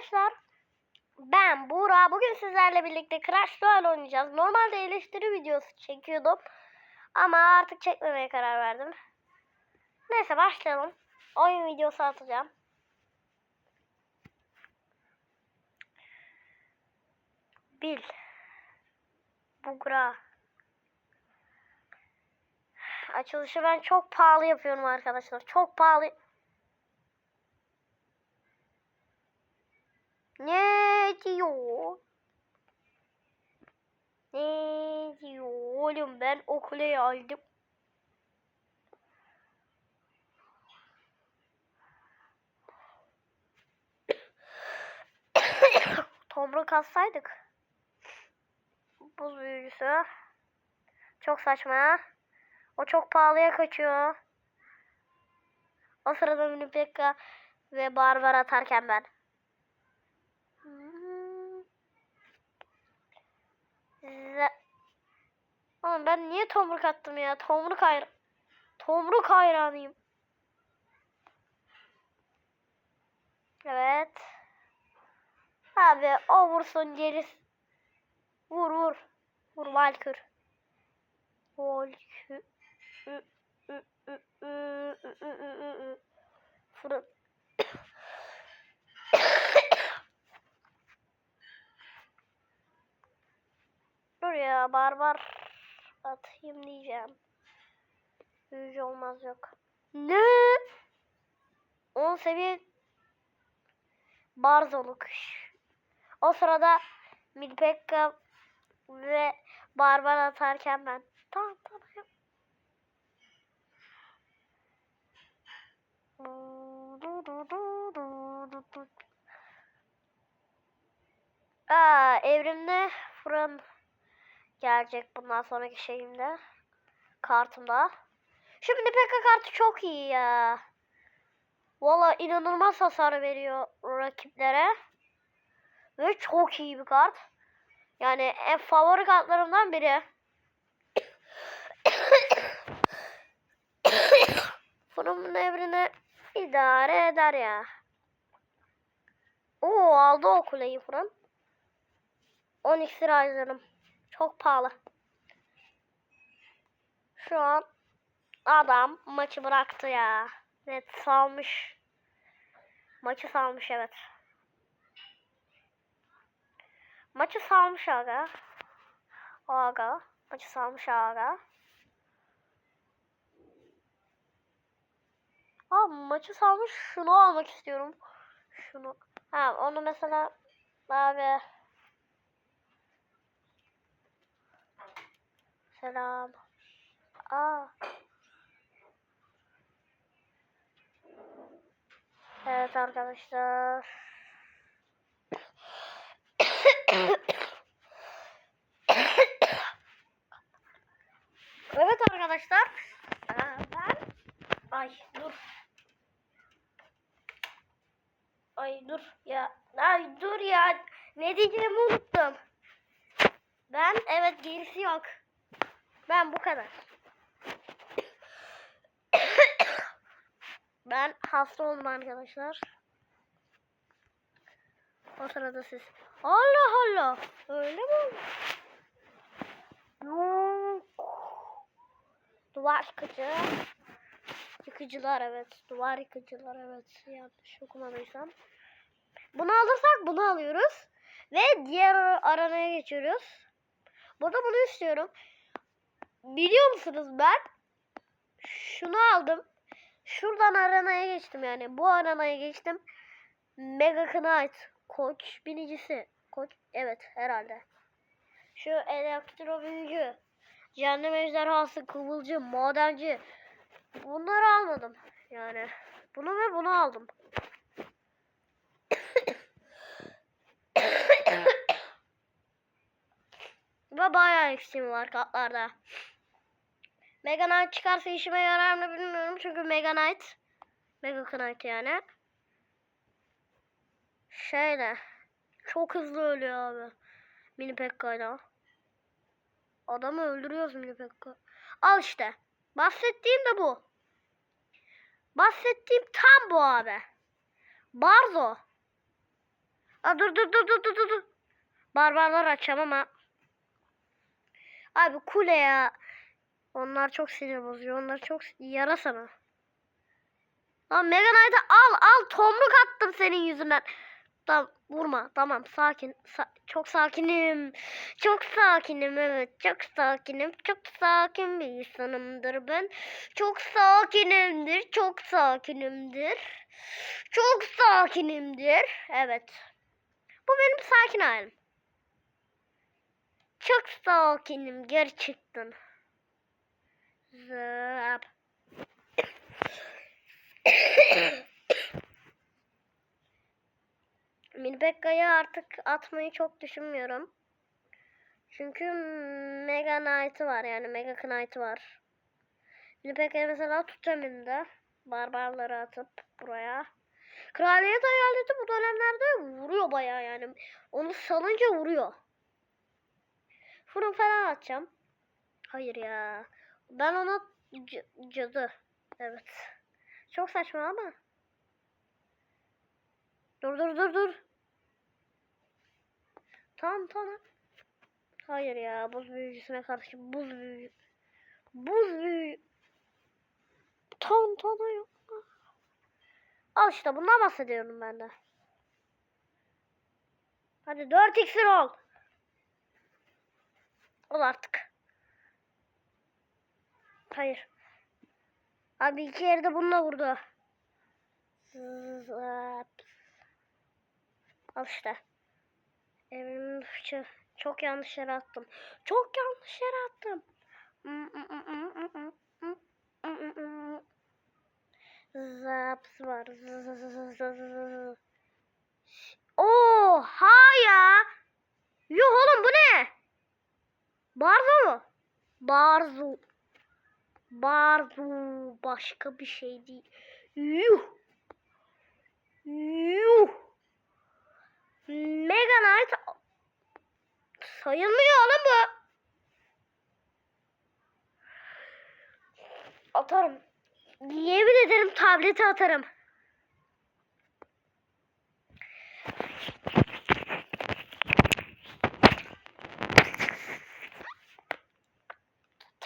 arkadaşlar. Ben Buğra. Bugün sizlerle birlikte Crash Royale oynayacağız. Normalde eleştiri videosu çekiyordum. Ama artık çekmemeye karar verdim. Neyse başlayalım. Oyun videosu atacağım. Bil. Buğra. Açılışı ben çok pahalı yapıyorum arkadaşlar. Çok pahalı. Ne diyor? Ne diyor oğlum ben o kuleyi aldım. Tomruk atsaydık. Buz büyücüsü. Çok saçma. O çok pahalıya kaçıyor. O sırada Mini Pekka ve Barbar atarken ben. Oğlum ben niye tomruk attım ya? Tomruk hayran. Tomruk hayranıyım. Evet. Abi o vursun geri. Vur vur. Vur Valkür. Valkür. Fırın. Barbar atayım diyeceğim. Büyücü olmaz yok. Ne? 10 seviye Barzoluk. O sırada Milpekka ve Barbar atarken ben. Tamam tamam. Aa, evrimde fırın gelecek bundan sonraki şeyimde. Kartımda. Şimdi PK kartı çok iyi ya. Valla inanılmaz hasar veriyor rakiplere. Ve çok iyi bir kart. Yani en favori kartlarımdan biri. Fırının evrine idare eder ya. Oo aldı o kuleyi fırın. 10 iksir harcadım. Çok pahalı. Şu an adam maçı bıraktı ya. Evet salmış. Maçı salmış evet. Maçı salmış aga. Aga. Maçı salmış aga. Aa maçı salmış. Şunu almak istiyorum. Şunu. Ha onu mesela abi. Selam. Aa. Evet arkadaşlar. evet arkadaşlar. Ben ay dur. Ay dur ya. Ay dur ya. Ne diyeceğimi unuttum. Ben evet gerisi yok. Ben bu kadar. ben hasta oldum arkadaşlar. O sırada siz. Allah Allah. Öyle mi? Yok. Duvar yıkıcı. Yıkıcılar evet. Duvar yıkıcılar evet. Yanlış okumadıysam. Bunu alırsak bunu alıyoruz. Ve diğer aranaya geçiyoruz. Burada bunu istiyorum. Biliyor musunuz ben şunu aldım. Şuradan aranaya geçtim yani. Bu aranaya geçtim. Mega Knight koç binicisi. Koç evet herhalde. Şu elektro büyücü. Cehennem ejderhası, kıvılcım, madenci. Bunları almadım. Yani bunu ve bunu aldım. Bayağı eksiğim var kartlarda. Mega Knight çıkarsa işime yarar mı bilmiyorum. Çünkü Mega Knight Mega Knight yani. Şeyle çok hızlı ölüyor abi. Mini Pekka'yla. Adamı öldürüyoruz Mini Pekka. Al işte. Bahsettiğim de bu. Bahsettiğim tam bu abi. Barzo. Aa, dur dur dur dur dur dur. Barbarlar açacağım ama. Abi kule ya. Onlar çok sinir bozuyor. Onlar çok yarasana. Lan Mega Knight'ı al al tomruk attım senin yüzünden. Tamam vurma tamam sakin. Sa- çok sakinim. Çok sakinim evet çok sakinim. Çok sakin bir insanımdır ben. Çok sakinimdir. Çok sakinimdir. Çok sakinimdir. Evet. Bu benim sakin halim. Çok sakinim gerçekten. Zap. Milbekka'yı artık atmayı çok düşünmüyorum. Çünkü Mega Knight'ı var yani Mega Knight'ı var. Milbekka'yı mesela tutacağım elimde. Barbarları atıp buraya. Kraliyet hayaleti bu dönemlerde vuruyor bayağı yani. Onu salınca vuruyor. Fırın falan atacağım. Hayır ya. Ben ona cadı. Evet. Çok saçma ama. Dur dur dur dur. Tamam tamam. Hayır ya buz büyücüsüne karşı buz büyücü. Buz büyücü. Tamam tamam yok. Al işte bundan bahsediyorum ben de. Hadi 4 iksir ol. Ol artık. Hayır. Abi iki yerde bununla vurdu. Zap. Al işte. Evrimin fıçı. Çok yanlış yere attım. Çok yanlış yere attım. Zaps var. Oha ya. Yuh oğlum bu ne? Barzo mu? Barzo. Barzo. Başka bir şey değil. Yuh. Yuh. Mega Knight sayılmıyor oğlum bu. Atarım. Yemin ederim tableti atarım.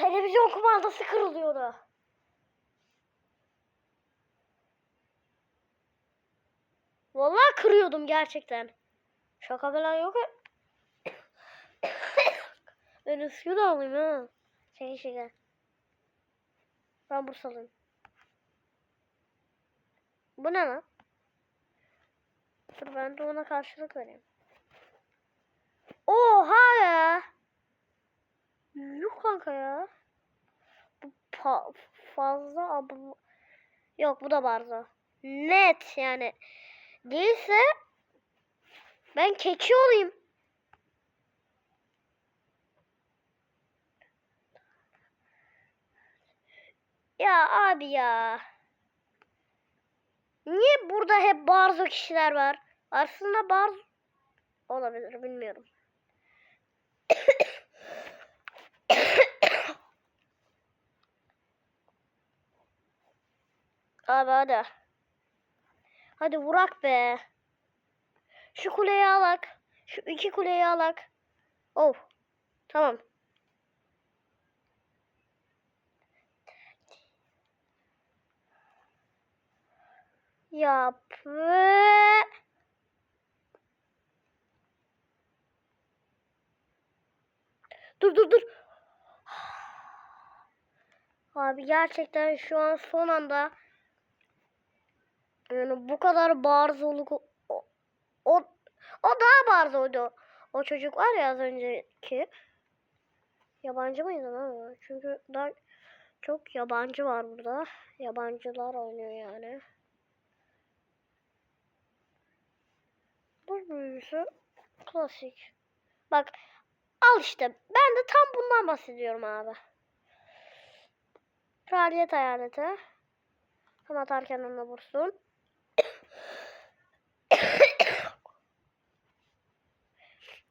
Televizyon kumandası kırılıyordu. Vallahi kırıyordum gerçekten. Şaka falan yok. ben ıskıyor da alayım ha. Şaka şaka. Ben Bursalıyım. Bu ne lan? Dur ben de ona karşılık vereyim. Oha ya. Yuh kanka ya. Bu fazla abu... Yok bu da barzo. Net yani. Değilse ben keçi olayım. Ya abi ya. Niye burada hep barzo kişiler var? Aslında barzo olabilir bilmiyorum. abi hadi. Hadi vurak be. Şu kuleyi alak. Şu iki kuleyi alak. Oh. Tamam. Yap. Dur dur dur. Abi gerçekten şu an son anda yani bu kadar barzoluk o, o, o, daha barzoydu. O çocuk var ya az önceki. Yabancı mıydı lan? Çünkü daha çok yabancı var burada. Yabancılar oynuyor yani. Buz büyüsü klasik. Bak al işte. Ben de tam bundan bahsediyorum abi. Kraliyet hayaleti. Tam atarken onunla vursun.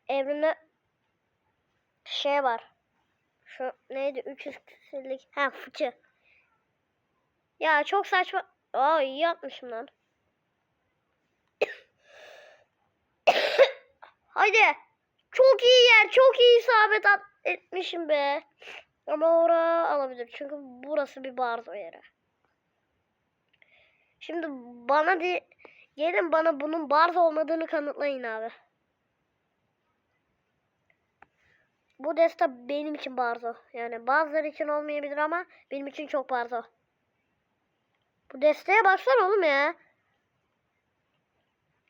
Evrimde şey var. Şu neydi? 300 kişilik. Ha fıçı. Ya çok saçma. Aa iyi yapmışım lan. Haydi. Çok iyi yer. Çok iyi isabet at- etmişim be. Ama ora alabilir. Çünkü burası bir barzo yeri. Şimdi bana di gelin bana bunun barzo olmadığını kanıtlayın abi. Bu deste benim için barzo. Yani bazıları için olmayabilir ama benim için çok barzo. Bu desteğe baksana oğlum ya.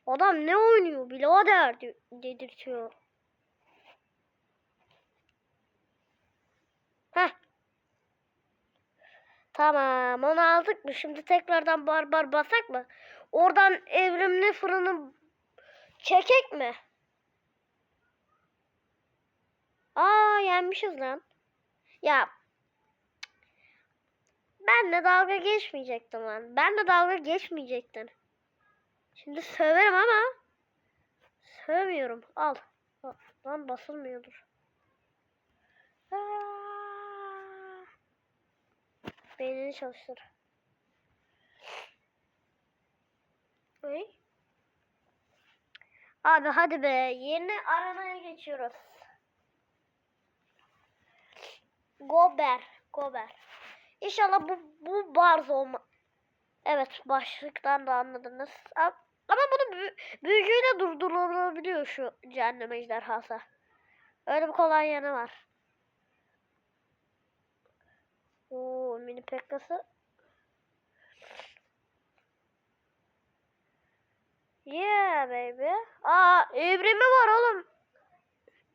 Adam ne oynuyor birader de- dedirtiyor. Heh. Tamam onu aldık mı? Şimdi tekrardan barbar basak mı? Oradan evrimli fırını çekek mi? Aa yenmişiz lan. Ya ben de dalga geçmeyecektim lan. Ben de dalga geçmeyecektin. Şimdi söverim ama sövmüyorum. Al. Lan basılmıyordur. Aa. Beynini çalıştır. Ne? Abi hadi be. Yeni aramaya geçiyoruz. Gober. Gober. İnşallah bu, bu barz olma. Evet başlıktan da anladınız. Am- Ama bunu büyü, büyücüyle durdurulabiliyor şu cehennem ejderhası. Öyle bir kolay yanı var. Oo mini pekkası. Yeah baby. Aa evrimi var oğlum.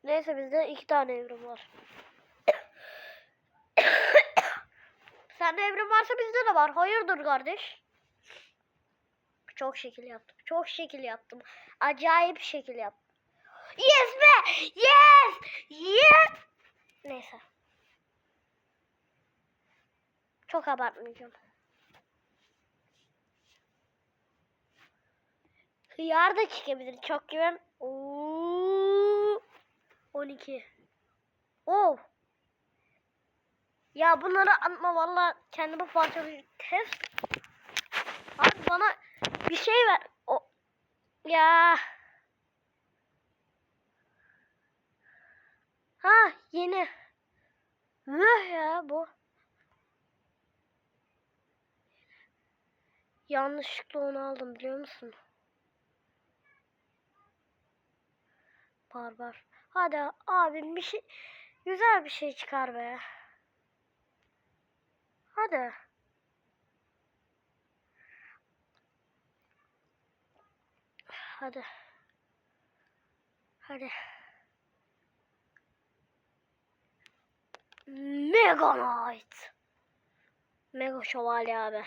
Neyse bizde iki tane evrim var. Sende evrim varsa bizde de var. Hayırdır kardeş? Çok şekil yaptım. Çok şekil yaptım. Acayip şekil yaptım. Yes be! Yes! Yes! Neyse. Çok abartmayacağım. Hıyar da çıkabilir. Çok güven. Oo. 12. Oh. Ya bunları atma valla kendimi parçalayacağım. Test. Abi bana bir şey ver. O. Ya. Ha yeni. Vıh ya bu. Yanlışlıkla onu aldım biliyor musun? Barbar. Hadi abim bir şey güzel bir şey çıkar be. Hadi. Hadi. Hadi. Mega Knight. Mega Şövalye abi.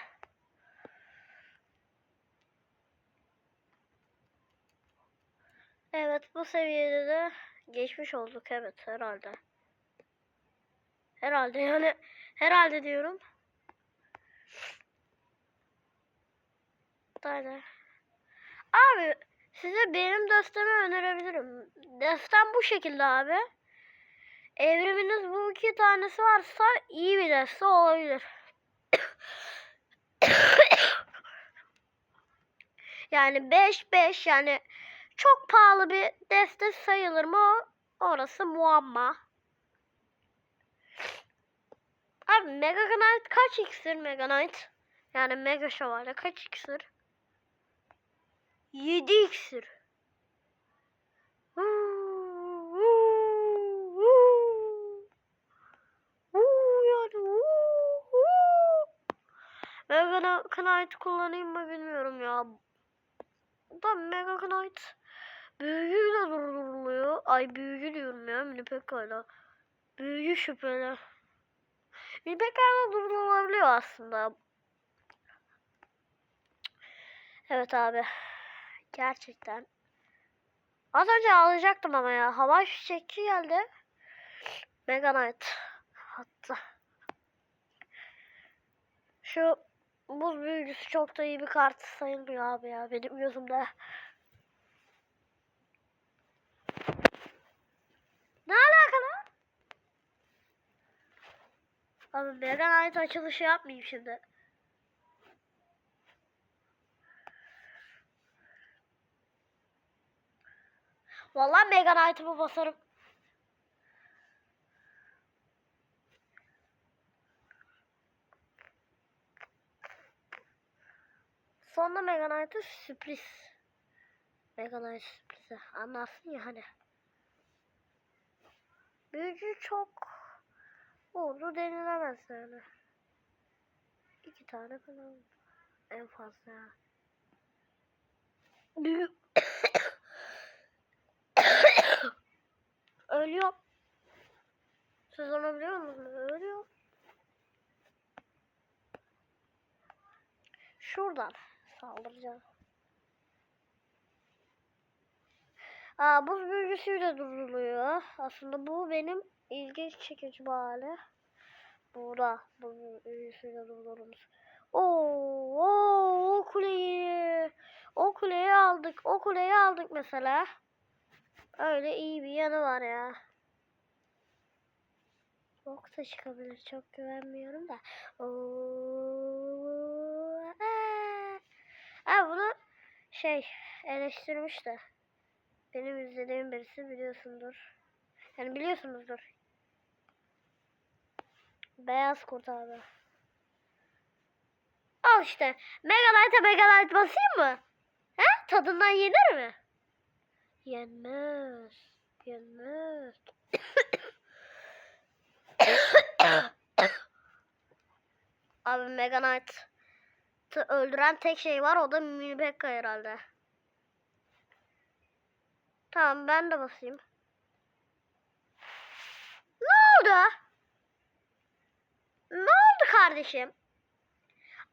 Evet bu seviyede de geçmiş olduk evet herhalde. Herhalde yani herhalde diyorum. Hadi. Abi size benim destemi önerebilirim. Destem bu şekilde abi. Evriminiz bu iki tanesi varsa iyi bir deste olabilir. yani 5 5 yani çok pahalı bir deste sayılır mı? Orası muamma. Abi Mega Knight kaç iksir Mega Knight? Yani Mega Şövalye kaç iksir? 7 iksir. Mega Knight kullanayım mı bilmiyorum ya. Da Mega Knight büyücüyle durduruluyor. Ay büyücü diyorum ya Mini Pekka'yla. Büyücü şüpheli. Mini Pekka'yla durdurulabiliyor aslında. Evet abi. Gerçekten. Az önce alacaktım ama ya. Hava fişekçi geldi. Mega Knight. Hatta. Şu buz büyücüsü çok da iyi bir kart sayılmıyor abi ya. Benim gözümde. Ne alakalı? Abi Mega Knight açılışı yapmayayım şimdi. Vallahi Mega Knight'ımı basarım. Sonra Mega Knight'ı sürpriz. Mega Knight sürprizi. Anlarsın ya hani. Büyücü çok oldu denilemez yani. İki tane falan en fazla. Büyü... Ölüyor. Siz onu biliyor musunuz? Ölüyor. Şuradan saldıracağım. Aa, buz büyücüsüyle duruluyor. Aslında bu benim ilginç çekici bir hali. Burada buz büyücüsüyle durdurulmuş. Oo, oo, o kuleyi. O kuleyi aldık. O kuleyi aldık mesela. Öyle iyi bir yanı var ya. Yok da çıkabilir. Çok güvenmiyorum da. Oo, aa. Bunu şey eleştirmiş de. Benim izlediğim birisi biliyorsundur. Yani biliyorsunuzdur. Beyaz kurt abi. Al işte. Megalite'e Megalite basayım mı? He? Tadından yenir mi? Yenmez. Yenmez. abi Megalite'ı öldüren tek şey var o da Mini Pekka herhalde. Tamam ben de basayım. Ne oldu? Ne oldu kardeşim?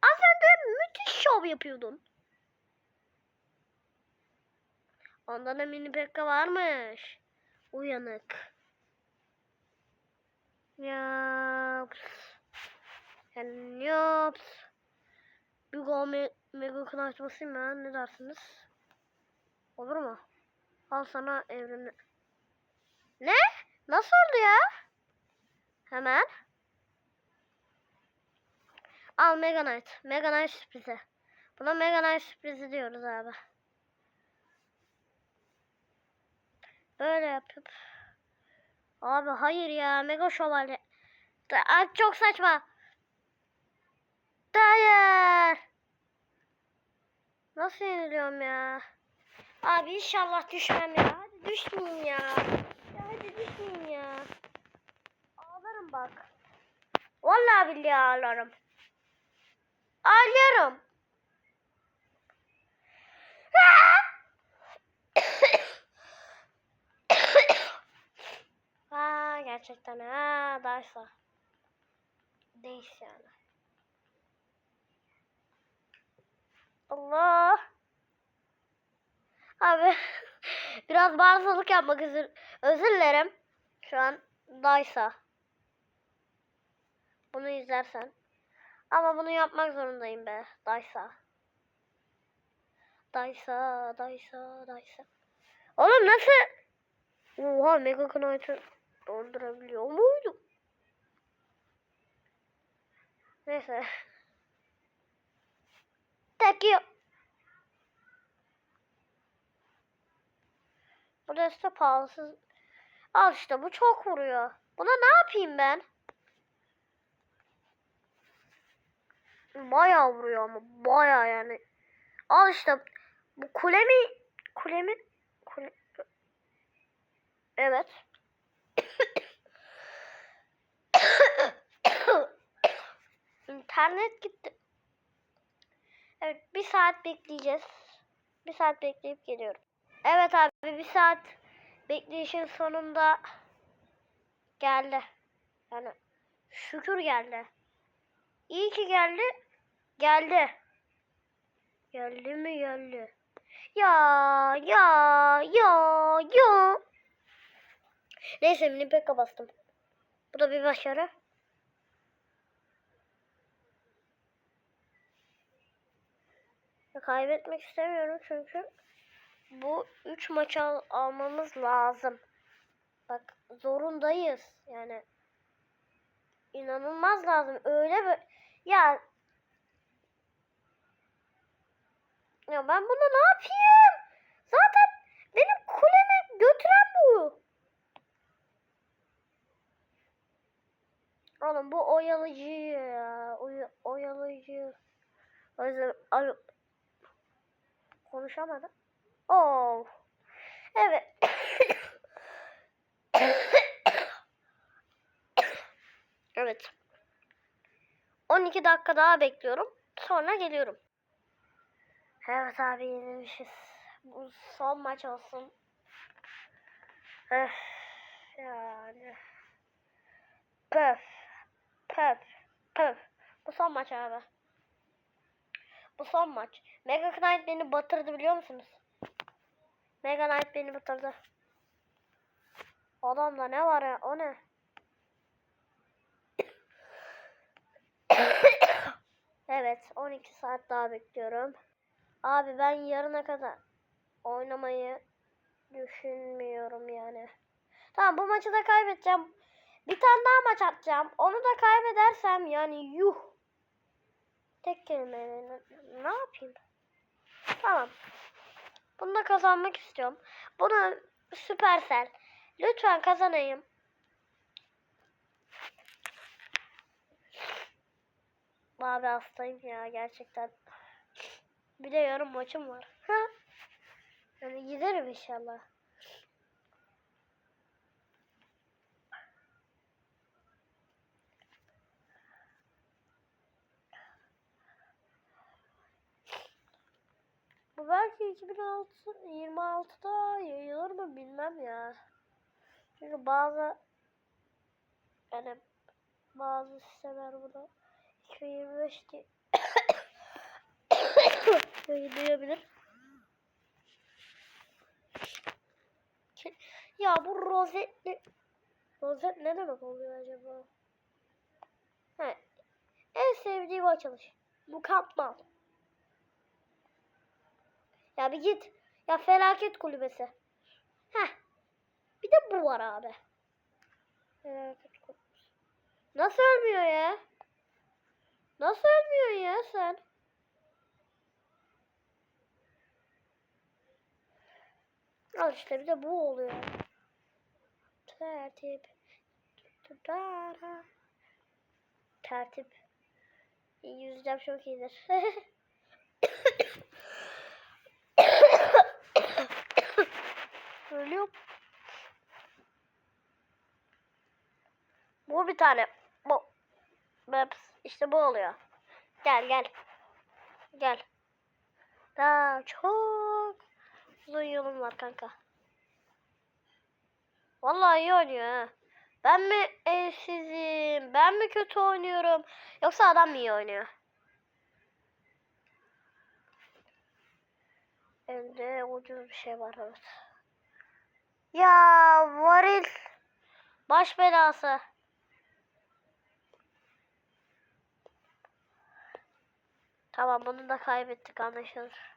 Az önce müthiş şov yapıyordun. Ondan da mini pekka varmış. Uyanık. Yaps. Yani yaps. Bir gol me mega knight basayım ben. Ne dersiniz? Olur mu? Al sana evreni. Ne? Nasıl oldu ya? Hemen. Al Mega Knight. Mega Knight sürprizi. Buna Mega Knight sürprizi diyoruz abi. Böyle yapıp. Abi hayır ya. Mega Şövalye. Da- çok saçma. Hayır. Nasıl yeniliyorum ya? Abi inşallah düşmem ya. Hadi düşmeyeyim ya. Ya hadi düşmeyeyim ya. Ağlarım bak. Vallahi billahi ağlarım. Ağlıyorum. Aa gerçekten ha daysa. Değiş yani. Allah. Abi biraz bağımsızlık yapmak özür, özür dilerim. Şu an daysa. Bunu izlersen. Ama bunu yapmak zorundayım be. Daysa. Daysa, daysa, daysa. Oğlum nasıl? Oha Mega Knight'ı dondurabiliyor muydu? Neyse. Tek yok. Bu deste pahalısız. Al işte bu çok vuruyor. Buna ne yapayım ben? Bayağı vuruyor ama bayağı yani. Al işte bu kule mi? Kule mi? Kule... Evet. İnternet gitti. Evet bir saat bekleyeceğiz. Bir saat bekleyip geliyorum. Evet abi bir saat bekleyişin sonunda geldi. Yani şükür geldi. İyi ki geldi. Geldi. Geldi mi geldi. Ya ya ya ya. Neyse mini pekka bastım. Bu da bir başarı. Kaybetmek istemiyorum çünkü bu 3 maçı al almamız lazım. Bak zorundayız yani. inanılmaz lazım. Öyle bir ya Ya ben bunu ne yapayım? Zaten benim kulemi götüren bu. Oğlum bu oyalıcı ya. Oy oyalıcı. O yüzden konuşamadım. Oh. Evet. evet. 12 dakika daha bekliyorum. Sonra geliyorum. Evet abi yenilmişiz. Bu son maç olsun. Öf. Yani. Pöf. Pöf. Pöf. Bu son maç abi. Bu son maç. Mega Knight beni batırdı biliyor musunuz? Mega Knight beni batırdı. Adamda ne var ya? O ne? evet. 12 saat daha bekliyorum. Abi ben yarına kadar oynamayı düşünmüyorum yani. Tamam bu maçı da kaybedeceğim. Bir tane daha maç atacağım. Onu da kaybedersem yani yuh. Tek kelimeyle ne yapayım? Tamam. Bunu da kazanmak istiyorum. Bunu Supercell. Lütfen kazanayım. Abi hastayım ya gerçekten. Bir de yarın maçım var. Yani giderim inşallah. Belki 2006 26'da yayılır mı bilmem ya. Çünkü bazı yani bazı siteler burada 2025 diye yayınlayabilir. Ya bu rozetli rozet ne demek oluyor acaba? He. En sevdiğim açılış. Mükemmel. Ya bir git. Ya felaket kulübesi. Heh. Bir de bu var abi. Felaket kulübesi. Nasıl ölmüyor ya? Nasıl ölmüyor ya sen? Al işte bir de bu oluyor. Tertip. Tertip. Yüzdem çok iyidir. Ölüyorum. Bu bir tane. Bu. Beps. İşte bu oluyor. Gel gel. Gel. Daha çok uzun yolum var kanka. Vallahi iyi oynuyor ha. Ben mi evsizim? Ben mi kötü oynuyorum? Yoksa adam mı iyi oynuyor? Elde ucuz bir şey var evet. Ya varil. Baş belası. Tamam bunu da kaybettik anlaşılır.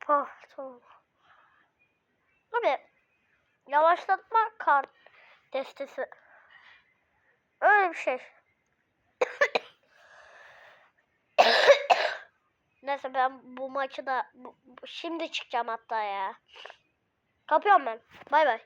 Tamam. Abi yavaşlatma kart destesi. Öyle bir şey. Neyse ben bu maçı da bu- şimdi çıkacağım hatta ya. Kapıyorum ben. Bay bay.